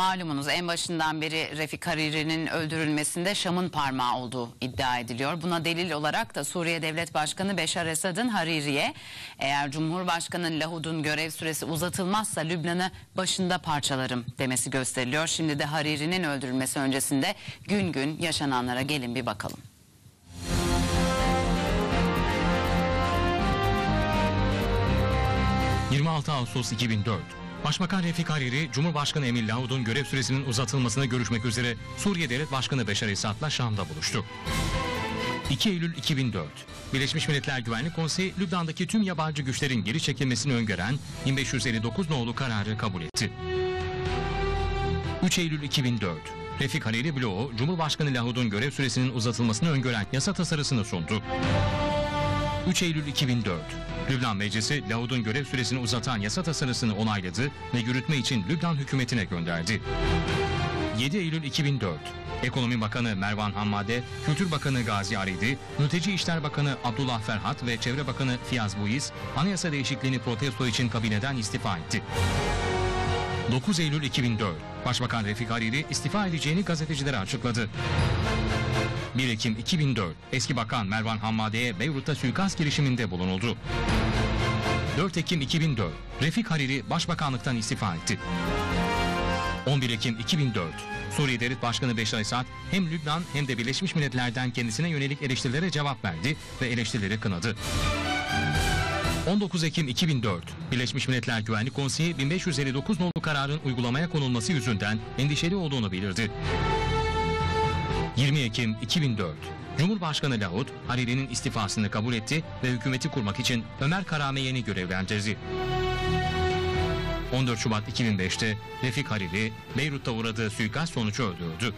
Malumunuz en başından beri Refik Hariri'nin öldürülmesinde Şam'ın parmağı olduğu iddia ediliyor. Buna delil olarak da Suriye Devlet Başkanı Beşar Esad'ın Hariri'ye eğer Cumhurbaşkanı Lahud'un görev süresi uzatılmazsa Lübnan'ı başında parçalarım demesi gösteriliyor. Şimdi de Hariri'nin öldürülmesi öncesinde gün gün yaşananlara gelin bir bakalım. ...26 Ağustos 2004. Başbakan Refik Hariri, Cumhurbaşkanı Emil Lahud'un görev süresinin uzatılmasına görüşmek üzere Suriye Devlet Başkanı Beşar Esad'la Şam'da buluştu. 2 Eylül 2004. Birleşmiş Milletler Güvenlik Konseyi Lübnan'daki tüm yabancı güçlerin geri çekilmesini öngören 1559 nolu kararı kabul etti. 3 Eylül 2004. Refik Hariri bloğu Cumhurbaşkanı Lahud'un görev süresinin uzatılmasını öngören yasa tasarısını sundu. 3 Eylül 2004. Lübnan Meclisi Lahud'un görev süresini uzatan yasa tasarısını onayladı ve yürütme için Lübnan hükümetine gönderdi. 7 Eylül 2004. Ekonomi Bakanı Mervan Hammade, Kültür Bakanı Gazi Aridi, Mülteci İşler Bakanı Abdullah Ferhat ve Çevre Bakanı Fiyaz Buiz, anayasa değişikliğini protesto için kabineden istifa etti. 9 Eylül 2004. Başbakan Refik Hariri istifa edeceğini gazetecilere açıkladı. 1 Ekim 2004. Eski Bakan Mervan Hammade'ye Beyrut'ta suikast girişiminde bulunuldu. 4 Ekim 2004. Refik Hariri Başbakanlıktan istifa etti. 11 Ekim 2004. Suriye Devlet Başkanı Beşar Esad hem Lübnan hem de Birleşmiş Milletler'den kendisine yönelik eleştirilere cevap verdi ve eleştirileri kınadı. 19 Ekim 2004 Birleşmiş Milletler Güvenlik Konseyi 1559 nolu kararın uygulamaya konulması yüzünden endişeli olduğunu bildirdi. 20 Ekim 2004 Cumhurbaşkanı Lahud, Hariri'nin istifasını kabul etti ve hükümeti kurmak için Ömer Karameyen'i görevlendirdi. 14 Şubat 2005'te Refik Hariri, Beyrut'ta uğradığı suikast sonucu öldürüldü.